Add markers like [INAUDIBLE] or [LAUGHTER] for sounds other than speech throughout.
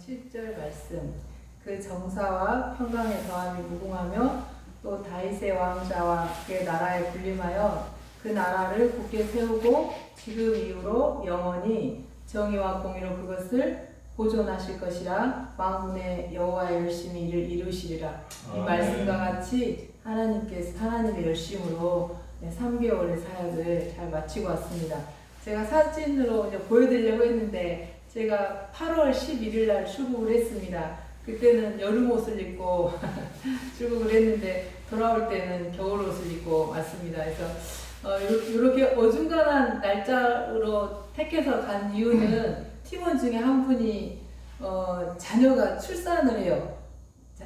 7절 말씀 그 정사와 평강의 더함이 무궁하며 또 다윗의 왕자와 그의 나라에 군림하여 그 나라를 굳게 세우고 지금 이후로 영원히 정의와 공의로 그것을 보존하실 것이라 만군의 여호와 열심히 이를 이루시리라 이 아멘. 말씀과 같이 하나님께서 하나님의 열심으로 네, 3개월의 사역을 잘 마치고 왔습니다. 제가 사진으로 이제 보여드리려고 했는데 제가 8월 11일 날 출국을 했습니다. 그때는 여름 옷을 입고 [LAUGHS] 출국을 했는데 돌아올 때는 겨울 옷을 입고 왔습니다. 그래서 어, 이렇게 어중간한 날짜로 택해서 간 이유는 팀원 중에 한 분이 어, 자녀가 출산을 해요. 자,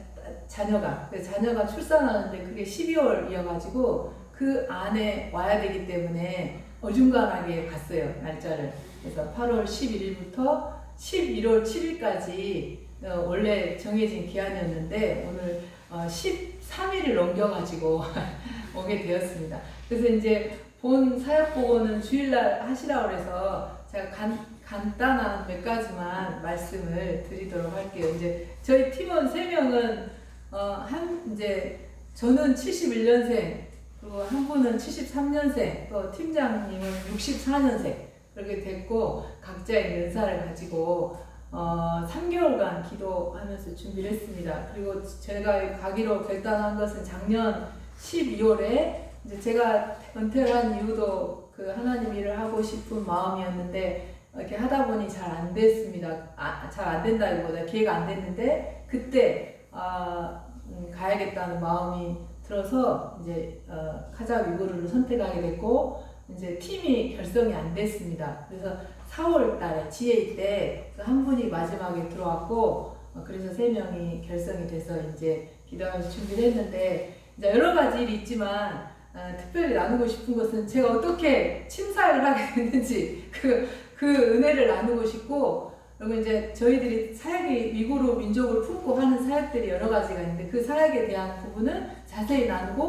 자녀가 그 자녀가 출산하는데 그게 12월이어가지고 그 안에 와야 되기 때문에 어중간하게 갔어요 날짜를. 그래서 8월 11일부터 11월 7일까지 어, 원래 정해진 기한이었는데 오늘 어, 13일을 넘겨가지고 [LAUGHS] 오게 되었습니다. 그래서 이제 본 사역 보고는 주일날 하시라고 그래서 제가 간, 간단한 몇 가지만 말씀을 드리도록 할게요. 이제 저희 팀원 세 명은 어, 한 이제 저는 71년생 그리고 한 분은 73년생 또 팀장님은 64년생 그렇게 됐고 각자의 연사를 가지고 어, 3개월간 기도하면서 준비를 했습니다. 그리고 제가 가기로 결단한 것은 작년 12월에 이제 제가 은퇴를 한 이유도 그 하나님 일을 하고 싶은 마음이었는데 이렇게 하다 보니 잘 안 됐습니다. 아, 잘 안 된다기보다 기회가 안 됐는데 그때 아, 음, 가야겠다는 마음이 들어서 이제 어, 카자흐 유구르를 선택하게 됐고 이제 팀이 결성이 안 됐습니다. 그래서 4월 달에 GA 때한 분이 마지막에 들어왔고 어, 그래서 세 명이 결성이 돼서 이제 기도하면서 준비를 했는데 이제 여러 가지 일이 있지만 어, 특별히 나누고 싶은 것은 제가 어떻게 침사를 하게 [LAUGHS] 됐는지 그, 그 은혜를 나누고 싶고 그리고 이제 저희들이 사역이 위구르 민족을 품고 하는 사역들이 여러 가지가 있는데 그 사역에 대한 부분은 자세히 나누고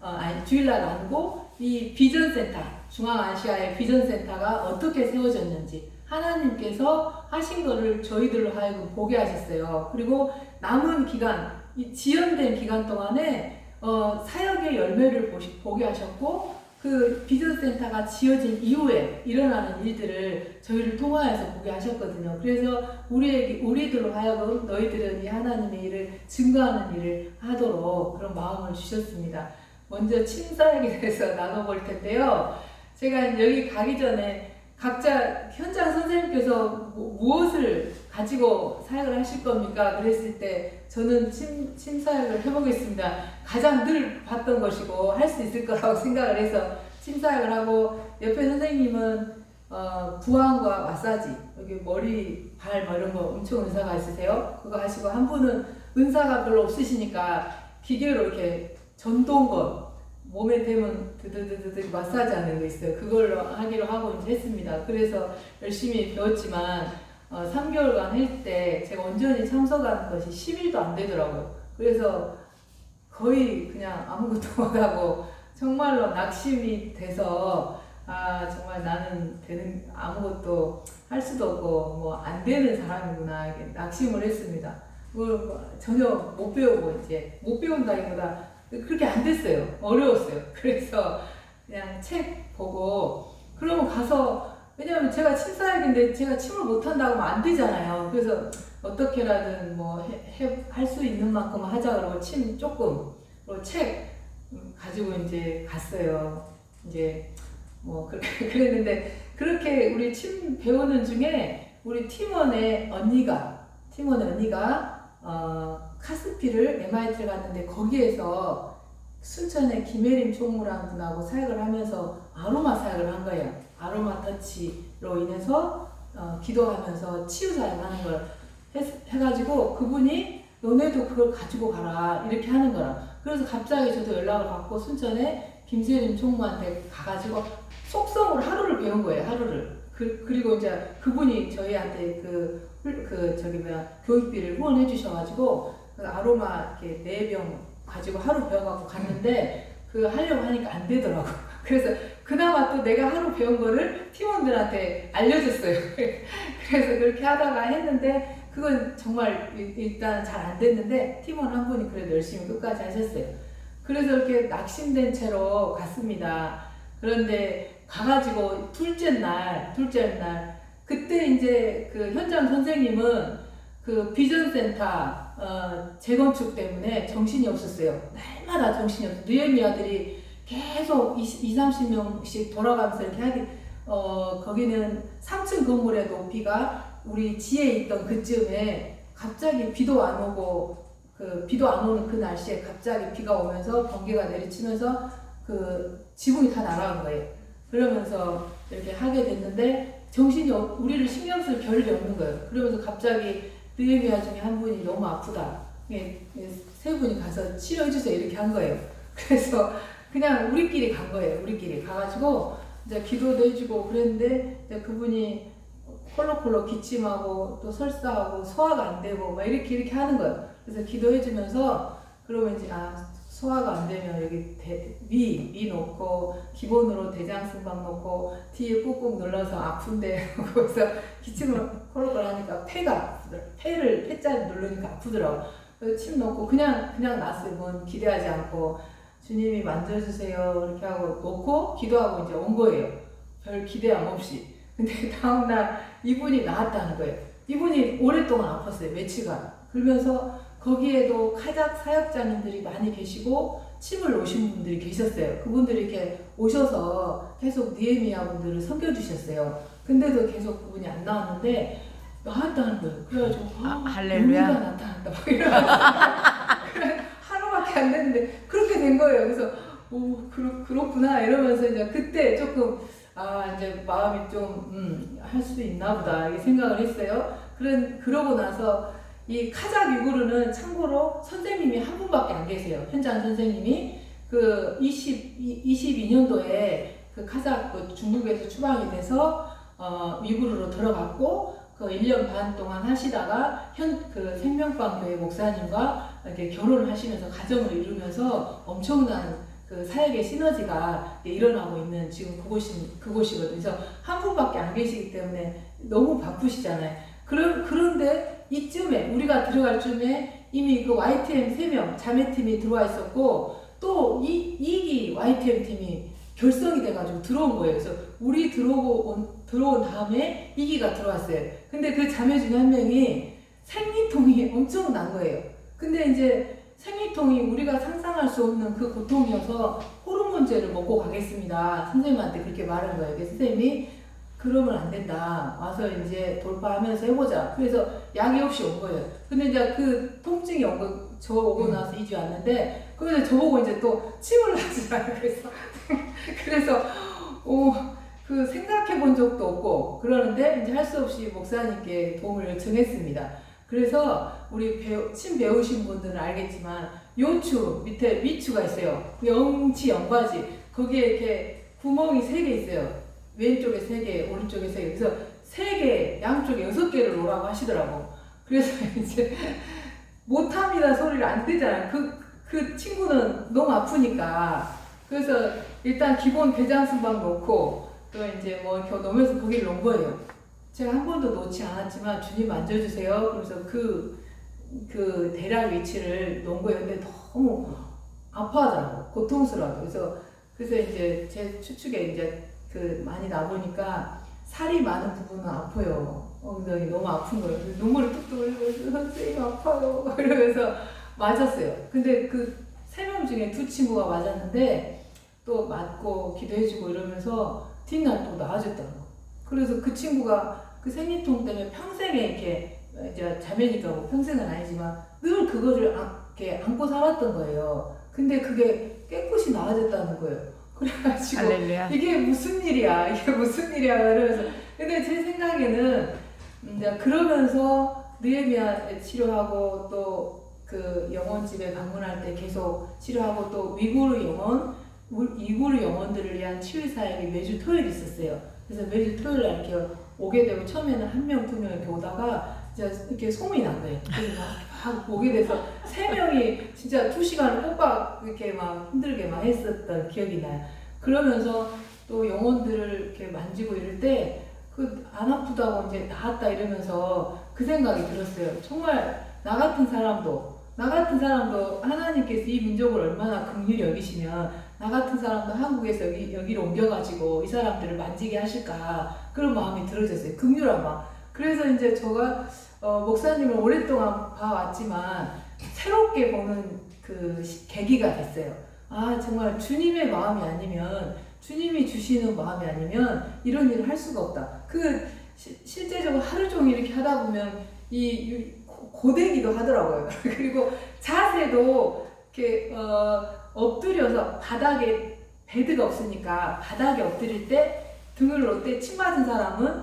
어, 아니 주일날 나누고 이 비전센터 중앙아시아의 비전센터가 어떻게 세워졌는지 하나님께서 하신 거를 저희들로 하여금 보게 하셨어요. 그리고 남은 기간 이 지연된 기간 동안에 어, 사역의 열매를 보시, 보게 하셨고 그 비전센터가 지어진 이후에 일어나는 일들을 저희를 통하여서 보게 하셨거든요. 그래서 우리에게 우리들로 하여금 너희들은 이 하나님의 일을 증거하는 일을 하도록 그런 마음을 주셨습니다. 먼저 침사역에 대해서 [LAUGHS] 나눠볼 텐데요. 제가 여기 가기 전에 각자 현장 선생님께서 뭐- 무엇을 가지고 사역을 하실 겁니까? 그랬을 때 저는 침, 침사역을 해보겠습니다. 가장 늘 봤던 것이고 할 수 있을 거라고 [LAUGHS] 생각을 해서 침사역을 하고 옆에 선생님은 어, 부항과 마사지 여기 머리 발 뭐 이런 거 엄청 은사가 있으세요. 그거 하시고 한 분은 은사가 별로 없으시니까 기계로 이렇게 전동건 몸에 대면 드드드드 마사지 하는 거 있어요. 그걸로 하기로 하고 이제 했습니다. 그래서 열심히 배웠지만 어, 3개월간 할 때 제가 온전히 참석한 것이 10일도 안 되더라고요. 그래서 거의 그냥 아무것도 [LAUGHS] 못하고 정말로 낙심이 돼서 아 정말 나는 되는 아무것도 할 수도 없고 뭐 안 되는 사람이구나 이렇게 낙심을 했습니다. 그걸 뭐 전혀 못 배우고 이제 못 배운다기보다 그렇게 안 됐어요. 어려웠어요. 그래서 그냥 책 보고 그러면 가서 왜냐면 제가 침사역인데 제가 침을 못한다고 하면 안 되잖아요. 그래서 어떻게라든 뭐 할 수 있는 만큼 하자 그러고 침 조금 그리고 책 음, 가지고 이제 갔어요. 이제 뭐 그렇게 [LAUGHS] 그랬는데 그렇게 우리 침 배우는 중에 우리 팀원의 언니가 팀원의 언니가 어, 카스피를 MIT를 갔는데 거기에서 순천의 김혜림 총무라는 분하고 사역을 하면서 아로마 사역을 한 거예요. 아로마 터치로 인해서 어, 기도하면서 치유 사역하는 걸 했, 해가지고 그분이 너네도 그걸 가지고 가라 이렇게 하는 거라. 그래서 갑자기 저도 연락을 받고 순천에 김세림 총무한테 가가지고 속성으로 하루를 배운 거예요. 하루를. 그, 그리고 이제 그분이 저희한테 그, 훌- 그 저기 뭐야 교육비를 후원해 주셔가지고 그 아로마 이렇게 네 병 가지고 하루 배워갖고 갔는데 그 하려고 하니까 안 되더라고. [LAUGHS] 그래서 그나마 또 내가 하루 배운 거를 팀원들한테 알려줬어요. [LAUGHS] 그래서 그렇게 하다가 했는데 그건 정말 일- 일단 잘 안 됐는데 팀원 한 분이 그래도 열심히 끝까지 하셨어요. 그래서 이렇게 낙심된 채로 갔습니다. 그런데 가가지고 둘째 날, 둘째 날 그때 이제 그 현장 선생님은 그 비전센터 어, 재건축 때문에 정신이 없었어요. 날마다 정신이 없어. 느헤미야들이 계속 20, 2, 30명씩 돌아가면서 이렇게 하기 어, 거기는 3층 건물의 높이가 우리 지에 있던 그쯤에 갑자기 비도 안 오고 그 비도 안 오는 그 날씨에 갑자기 비가 오면서 번개가 내리치면서 그 지붕이 다 날아간 거예요. 그러면서 이렇게 하게 됐는데 정신이 없- 우리를 신경 쓸 겨를이 없는 거예요. 그러면서 갑자기 느헤미야 중에 한 분이 너무 아프다. 예, 예, 세 분이 가서 치료해 주세요 이렇게 한 거예요. [LAUGHS] 그래서 그냥 우리끼리 간 거예요. 우리끼리 가가지고 이제 기도도 해주고 그랬는데 이제 그분이 콜록콜록 기침하고 또 설사하고 소화가 안 되고 막 이렇게 이렇게 하는 거예요. 그래서 기도해주면서 그러면 이제 아 소화가 안 되면 여기 대, 위, 위 놓고 기본으로 대장 승방 놓고 뒤에 꾹꾹 눌러서 아픈데 [LAUGHS] 거기서 기침을 콜록콜록 하니까 폐가 아프더라고. 폐를 폐자리 누르니까 아프더라고. 침 넣고 그냥 그냥 놨어요. 뭔 기대하지 않고 주님이 만져주세요 이렇게 하고 놓고 기도하고 이제 온 거예요. 별 기대함 없이. 근데 [LAUGHS] 다음날 이분이 나았다는 거예요. 이분이 오랫동안 아팠어요. 며칠간. 그러면서 거기에도 카작 사역자님들이 많이 계시고 침을 오신 분들이 계셨어요. 그분들이 이렇게 오셔서 계속 니에미아 분들을 섬겨주셨어요. 근데도 계속 그분이 안 나왔는데 나왔다는 거예요. 그래가지고 아, 아, 할렐루야. 나타났다. 막 이러면서 [LAUGHS] 그래, 하루밖에 안 됐는데 그렇게 된 거예요. 그래서 오 그렇, 그렇구나 이러면서 이제 그때 조금 아 이제 마음이 좀할 수도 있나 보다 이렇게 생각을 했어요. 그런 그러고 나서 이 카작 유구르는 참고로 선생님이 한 분밖에 안 계세요. 현장 선생님이 그 20, 22년도에 그 카작 그 중국에서 추방이 돼서 어, 위구르로 들어갔고 그 1년 반 동안 하시다가 현 그 생명방 교회 목사님과 이렇게 결혼을 하시면서 가정을 이루면서 엄청난 그 사역의 시너지가 일어나고 있는 지금 그곳이 그곳이거든요. 그래서 한 분밖에 안 계시기 때문에 너무 바쁘시잖아요. 그런 그런데 이쯤에 우리가 들어갈 쯤에 이미 그 YTM 세명 자매팀이 들어와 있었고 또이 이기 YTM 팀이 결성이 돼가지고 들어온 거예요. 그래서 우리 들어오고 온, 들어온 다음에 이기가 들어왔어요. 근데 그 자매 중에 한 명이 생리통이 [LAUGHS] 엄청 난 거예요. 근데 이제 생리통이 우리가 상상할 수 없는 그 고통이어서 호르몬제를 먹고 가겠습니다. 선생님한테 그렇게 말한 거예요. 선생님이 그러면 안 된다. 와서 이제 돌파하면서 해보자. 그래서 약이 없이 온 거예요. 근데 이제 그 통증이 온 거, 저 오고 나서 2주 왔는데, 그래서 저보고 이제 또 침을 하시라. [LAUGHS] 그래서, 그래서, 오, 그 생각해 본 적도 없고, 그러는데 이제 할 수 없이 목사님께 도움을 요청했습니다. 그래서 우리 배우, 침 배우신 분들은 알겠지만, 요추 밑에 미추가 있어요. 그 영치 영바지. 거기에 이렇게 구멍이 세 개 있어요. 왼쪽에 세 개, 오른쪽에 세 개. 그래서 세 개, 양쪽에 여섯 개를 놓으라고 하시더라고. 그래서 [LAUGHS] 이제 못합니다 소리를 안 뜨잖아요. 그, 그 친구는 너무 아프니까. 그래서 일단 기본 대장 순방 놓고 또 이제 뭐 이렇게 놓으면서 거기를 놓은 거예요. 제가 한 번도 놓지 않았지만 주님 만져주세요. 그래서 그, 그 대략 위치를 놓은 거예요. 근데 너무 아파하더라고. 고통스러워. 그래서, 그래서 이제 제 추측에 이제 그 많이 나보니까 살이 많은 부분은 아파요. 엉덩이 너무 아픈 거예요. 눈물을 뚝뚝 흘리고 [LAUGHS] 선생님 아파요. [LAUGHS] 이러면서 맞았어요. 근데 그 세 명 중에 두 친구가 맞았는데 또 맞고 기도해주고 이러면서 뒷날 또 나아졌다는 거. 그래서 그 친구가 그 생리통 때문에 평생에 이렇게 이제 자매니까 뭐 평생은 아니지만 늘 그거를 안, 이렇게 안고 살았던 거예요. 근데 그게 깨끗이 나아졌다는 거예요. [LAUGHS] 그래가지고 할렐루야. 이게 무슨 일이야? [LAUGHS] 이게 무슨 일이야? 이러면서. 근데 제 생각에는 이제 그러면서 느헤미야 치료하고 또 그 영혼집에 방문할 때 계속 치료하고 또 위구르 영혼, 우- 위구르 영혼들을 위한 치유 사역이 매주 토요일 있었어요. 그래서 매주 토요일 날 이렇게 오게 되고 처음에는 한 명, 두 명 이렇게 오다가 이제 이렇게 소문이 난 거예요. 그래서 막, 막 오게 돼서 세 명이 진짜 두 시간을 꼬박 이렇게 막 힘들게 막 했었던 기억이 나요. 그러면서 또 영혼들을 이렇게 만지고 이럴 때 그 안 아프다고 이제 나았다 이러면서 그 생각이 들었어요. 정말 나 같은 사람도 나 같은 사람도 하나님께서 이 민족을 얼마나 긍휼히 여기시면 나 같은 사람도 한국에서 여기, 여기로 옮겨가지고 이 사람들을 만지게 하실까 그런 마음이 들어졌어요. 긍휼한 마음. 그래서 이제 제가 어, 목사님을 오랫동안 봐왔지만 새롭게 보는 그 시- 계기가 됐어요. 아 정말 주님의 마음이 아니면 주님이 주시는 마음이 아니면 이런 일을 할 수가 없다. 그 시- 실제적으로 하루 종일 이렇게 하다 보면 이, 이 고- 고되기도 하더라고요. [LAUGHS] 그리고 자세도 이렇게 어, 엎드려서 바닥에 베드가 없으니까 바닥에 엎드릴 때 등을 놓을 때 침 맞은 사람은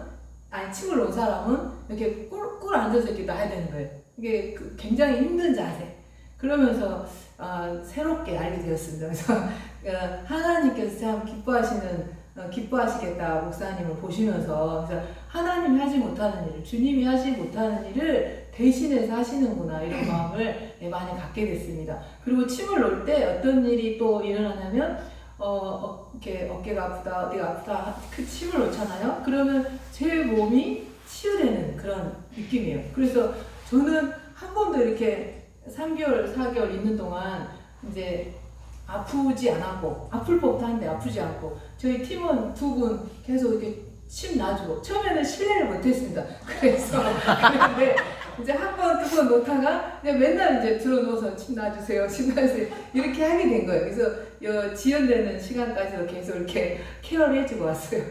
아니 침을 놓은 사람은 이렇게 꿀, 꿀 앉아서 이렇게 놔야 되는 거예요. 이게 그 굉장히 힘든 자세. 그러면서 어, 새롭게 알게 되었습니다. 그래서 어, 하나님께서 참 기뻐하시는 어, 기뻐하시겠다 목사님을 보시면서 그래서 하나님이 하지 못하는 일을 주님이 하지 못하는 일을 대신해서 하시는구나 이런 [CLEARS THROAT] 마음을 예, 많이 갖게 됐습니다. 그리고 침을 놓을 때 어떤 일이 또 일어나냐면 어, 어, 이렇게 어깨가 아프다 어디가 아프다 그 침을 놓잖아요. 그러면 제 몸이 치유되는 그런 느낌이에요. 그래서 저는 한 번도 이렇게 3개월, 4개월 있는 동안 이제 아프지 않았고 아플 법도 한데 아프지 않고 저희 팀원 두 분 계속 이렇게 침 놔주고 처음에는 신뢰를 못했습니다. [LAUGHS] 그래서 그런데 이제 한 번, 두 번 놓다가 그냥 맨날 이제 들어 누워서 침 놔주세요, 침 놔주세요 이렇게 하게 된 거예요. 그래서 요 지연되는 시간까지도 계속 이렇게 케어를 해주고 왔어요.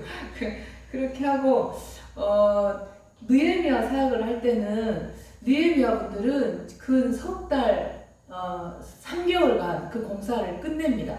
[LAUGHS] 그렇게 하고 어, 느헤미야 사역을 할 때는 느헤미야 분들은 근 석 달, 어, 3개월간 그 공사를 끝냅니다.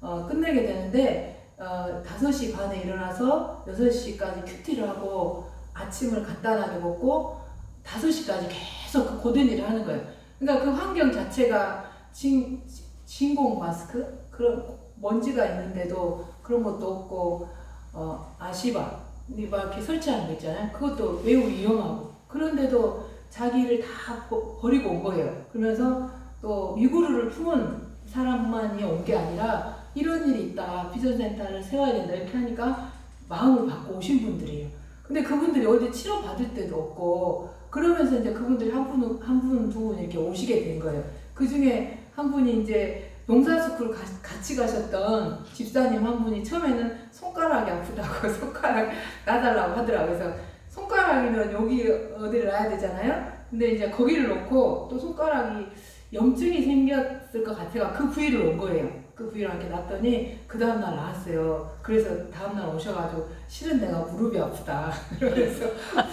어, 끝내게 되는데 어, 5시 반에 일어나서 6시까지 큐티를 하고 아침을 간단하게 먹고 5시까지 계속 그 고된 일을 하는 거예요. 그러니까 그 환경 자체가 진, 진공 마스크? 그런 먼지가 있는데도 그런 것도 없고 어, 아시바 막 이렇게 설치하는 거 있잖아요. 그것도 매우 위험하고 그런데도 자기를 다 버, 버리고 온 거예요. 그러면서 또 미구루를 품은 사람만이 온 게 아니라 이런 일이 있다. 비전센터를 세워야 된다. 이렇게 하니까 마음을 받고 오신 분들이에요. 근데 그분들이 어디 치료 받을 때도 없고 그러면서 이제 그분들이 한 분, 한 분, 두 분 이렇게 오시게 된 거예요. 그 중에 한 분이 이제 농사스쿨 가- 같이 가셨던 집사님 한 분이 처음에는 손가락이 아프다고 [LAUGHS] 손가락 놔달라고 하더라고요. 그래서 손가락이면 여기 어디를 놔야 되잖아요. 근데 이제 거기를 놓고 또 손가락이 염증이 생겼을 것 같아가 그 부위를 온 거예요. 그 부위를 이렇게 놨더니 그 다음날 나왔어요. 그래서 다음날 오셔가지고 실은 내가 무릎이 아프다. [LAUGHS] 그래서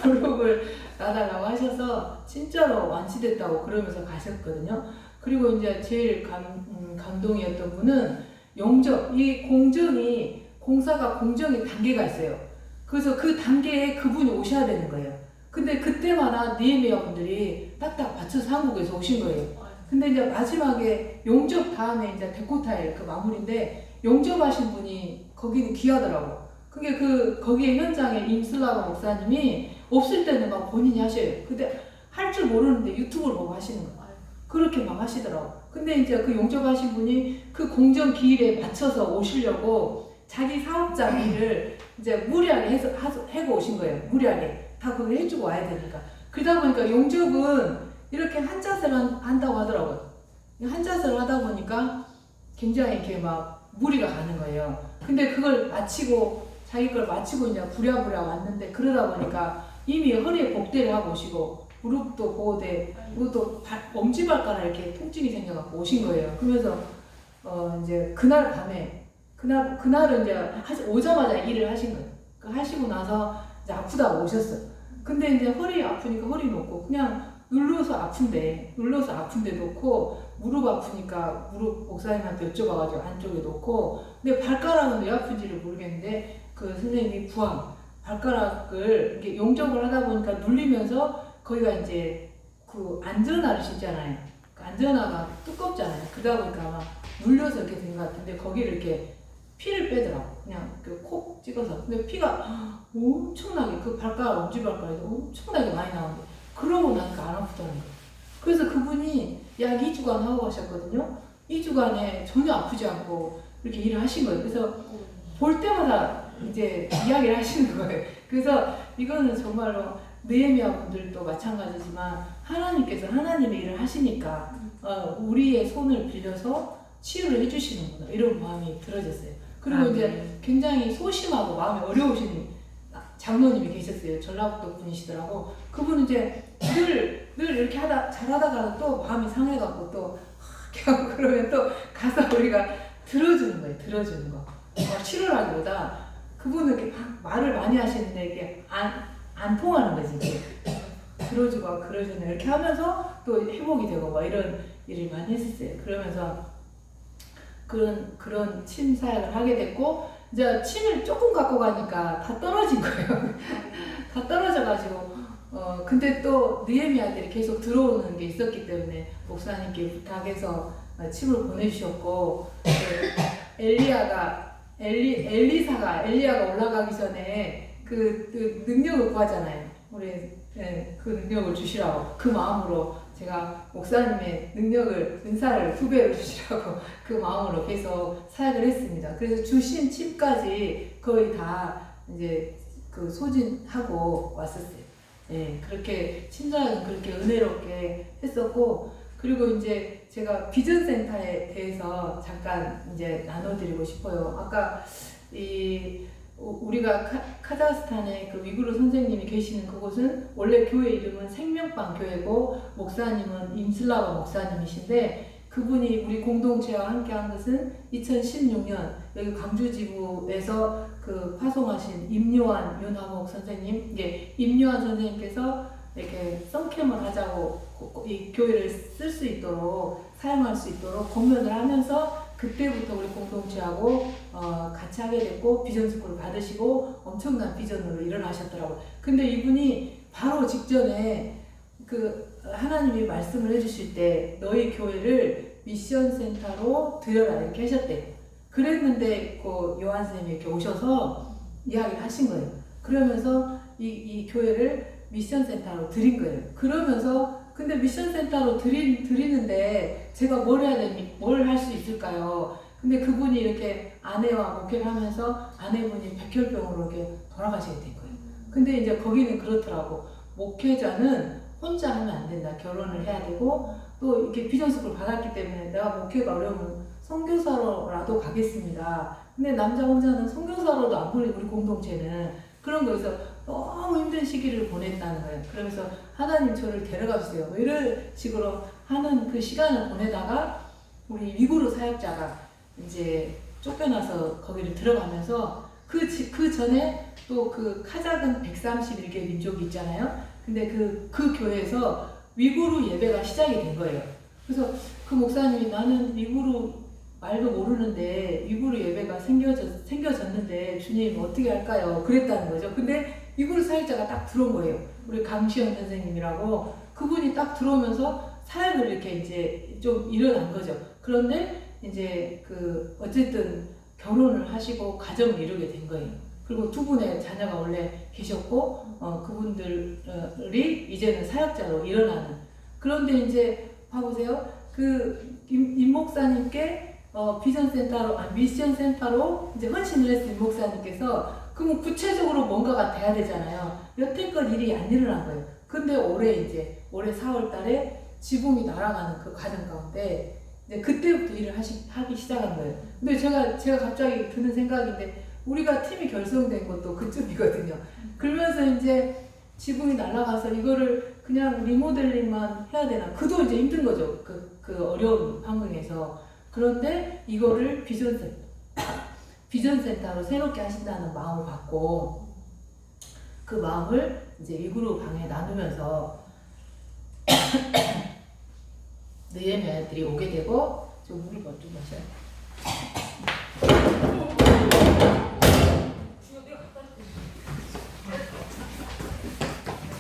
무릎을 놔달라고 하셔서 진짜로 완치됐다고 그러면서 가셨거든요. 그리고 이제 제일 감, 음, 감동이었던 분은 용적, 이 공정이, 공사가 공정의 단계가 있어요. 그래서 그 단계에 그분이 오셔야 되는 거예요. 근데 그때마다 니에미아 분들이 딱딱 맞춰서 한국에서 오신 거예요. 근데 이제 마지막에 용접 다음에 이제 데코타일 그 마무리인데 용접하신 분이 거기는 귀하더라고. 그게 그 거기에 현장에 임슬라바 목사님이 없을 때는 막 본인이 하셔요. 근데 할 줄 모르는데 유튜브를 보고 하시는 거예요. 그렇게 막 하시더라고. 근데 이제 그 용접하신 분이 그 공정 기일에 맞춰서 오시려고 자기 사업자 일을 이제 무리하게 해서 해고 오신 거예요. 무리하게 다 그걸 해주고 와야 되니까. 그러다 보니까 용접은 이렇게 한자세를 한- 한다고 하더라고요. 한자세를 하다 보니까 굉장히 이렇게 막 무리가 가는 거예요. 근데 그걸 마치고 자기 걸 마치고 이제 부랴부랴 왔는데 그러다 보니까 이미 허리에 복대를 하고 오시고 무릎도 보호대 발, 엄지발가락 이렇게 통증이 생겨갖고 오신 거예요. 그러면서 어 이제 그날 밤에 그날 그날은 이제 하시, 오자마자 일을 하신 거예요. 그 하시고 나서 이제 아프다고 오셨어요. 근데 이제 허리 아프니까 허리 놓고 그냥 눌러서 아픈데 눌러서 아픈데 놓고 무릎 아프니까 무릎 목사님한테 여쭤봐가지고 안쪽에 놓고 근데 발가락은 왜 아픈지를 모르겠는데 그 선생님이 부항 발가락을 이렇게 용접을 하다 보니까 눌리면서 거기가 이제 그 안전화를 신잖아요. 그 안전화가 두껍잖아요. 그러다 보니까 아마 눌려서 이렇게 된 것 같은데 거기를 이렇게 피를 빼더라고. 그냥 그 콕 찍어서. 근데 피가 [GASPS] 엄청나게 그 발가락 엄지발가락에서 엄청나게 많이 나오는데 그러고 나니까 안 아프다는 거예요. 그래서 그분이 약 2주간 하고 가셨거든요. 2주간에 전혀 아프지 않고 이렇게 일을 하신 거예요. 그래서 볼 때마다 이제 이야기를 하시는 거예요. 그래서 이거는 정말로 느헤미야 분들도 마찬가지지만 하나님께서 하나님의 일을 하시니까 어, 우리의 손을 빌려서 치유를 해주시는구나 이런 마음이 들어졌어요. 그리고 아멘. 이제 굉장히 소심하고 마음이 어려우신 장로님이 계셨어요. 전라북도 분이시더라고. 그분은 이제 늘, 늘 이렇게 하다, 잘하다가 또 마음이 상해갖고 또, 하고 그러면 또 가서 우리가 들어주는 거예요. 들어주는 거. 어, 치료라기보다 그분은 이렇게 막 말을 많이 하시는데 이게 안, 안 통하는 거지. 들어주고 그러주는 이렇게 하면서 또 회복이 되고 막 이런 일을 많이 했었어요. 그러면서 그런, 그런 침 사역을 하게 됐고, 이제 침을 조금 갖고 가니까 다 떨어진 거예요. [LAUGHS] 다 떨어져가지고 어 근데 또 느헤미야들이 계속 들어오는 게 있었기 때문에 목사님께 부탁해서 어, 침을 보내주셨고 그 엘리야가 엘리 엘리사가 엘리야가 올라가기 전에 그, 그 능력을 구하잖아요. 우리 예, 그 능력을 주시라고 그 마음으로 제가 목사님의 능력을 은사를 두 배로 주시라고 [LAUGHS] 그 마음으로 계속 사역을 했습니다. 그래서 주신 침까지 거의 다 이제 그 소진하고 왔었어요. 예, 그렇게 침사역은 그렇게 은혜롭게 했었고 그리고 이제 제가 비전센터에 대해서 잠깐 이제 나눠드리고 싶어요. 아까 이 우리가 카, 카자흐스탄에 그 위구르 선생님이 계시는 그곳은 원래 교회 이름은 생명방 교회고 목사님은 임슬라바 목사님이신데 그분이 우리 공동체와 함께 한 것은 2016년 여기 광주 지부에서 그 파송하신 임요한 윤하목 선생님 이게 임요한 선생님께서 이렇게 썬캠을 하자고 이 교회를 쓸 수 있도록 사용할 수 있도록 공연을 하면서 그때부터 우리 공동체하고 어, 같이 하게 됐고 비전 스쿨을 받으시고 엄청난 비전으로 일어나셨더라고요. 근데 이분이 바로 직전에 그 하나님이 말씀을 해주실 때 너희 교회를 미션 센터로 드려라 이렇게 하셨대. 그랬는데 그 요한 선생님이 이렇게 오셔서 이야기를 하신 거예요. 그러면서 이, 이 교회를 미션 센터로 드린 거예요. 그러면서 근데 미션 센터로 드린, 드리는데 제가 뭘 해야 되니, 뭘할 수 있을까요? 근데 그분이 이렇게 아내와 목회를 하면서 아내분이 백혈병으로 이렇게 돌아가시게 된 거예요. 근데 이제 거기는 그렇더라고. 목회자는 혼자 하면 안 된다. 결혼을 해야 되고 또 이렇게 비전스쿨 받았기 때문에 내가 목회가 어려우면 선교사로라도 가겠습니다. 근데 남자 혼자는 선교사로도 안 보내 우리 공동체는 그런 거에서 너무 힘든 시기를 보냈다는 거예요. 그러면서 하나님 저를 데려가 주세요. 뭐 이런 식으로 하는 그 시간을 보내다가 우리 위구르 사역자가 이제 쫓겨나서 거기를 들어가면서 그, 지- 그 전에 또 그 카자흐는 131개 민족이 있잖아요. 근데 그, 그 교회에서 위구르 예배가 시작이 된 거예요. 그래서 그 목사님이 나는 위구르 말도 모르는데 위구르 예배가 생겨졌, 생겨졌는데 주님 어떻게 할까요? 그랬다는 거죠. 근데 위구르 사역자가 딱 들어온 거예요. 우리 강시영 선생님이라고 그분이 딱 들어오면서 사역을 이렇게 이제 좀 일어난 거죠. 그런데 이제 그 어쨌든 결혼을 하시고 가정을 이루게 된 거예요. 그리고 두 분의 자녀가 원래 계셨고 어, 그분들이 이제는 사역자로 일어나는 그런데 이제 봐보세요. 그 임, 임 목사님께 어, 비전센터로, 아, 미션센터로 이제 헌신을 임 목사님께서 그러면 구체적으로 뭔가가 돼야 되잖아요. 여태껏 일이 안 일어난 거예요. 근데 올해 이제, 올해 4월 달에 지붕이 날아가는 그 과정 가운데 이제 그때부터 일을 하시, 하기 시작한 거예요. 근데 제가, 제가 갑자기 드는 생각인데 우리가 팀이 결성된 것도 그쯤이거든요. 그러면서 이제 지붕이 날아가서 이거를 그냥 리모델링만 해야 되나. 그도 이제 힘든 거죠. 그, 그 어려운 환경에서. 그런데 이거를 비전센터, 비전센터로 새롭게 하신다는 마음을 갖고 그 마음을 이제 일그룹 방에 나누면서 [COUGHS] 느헤미야들이 오게 되고 저 물을 좀 마셔요.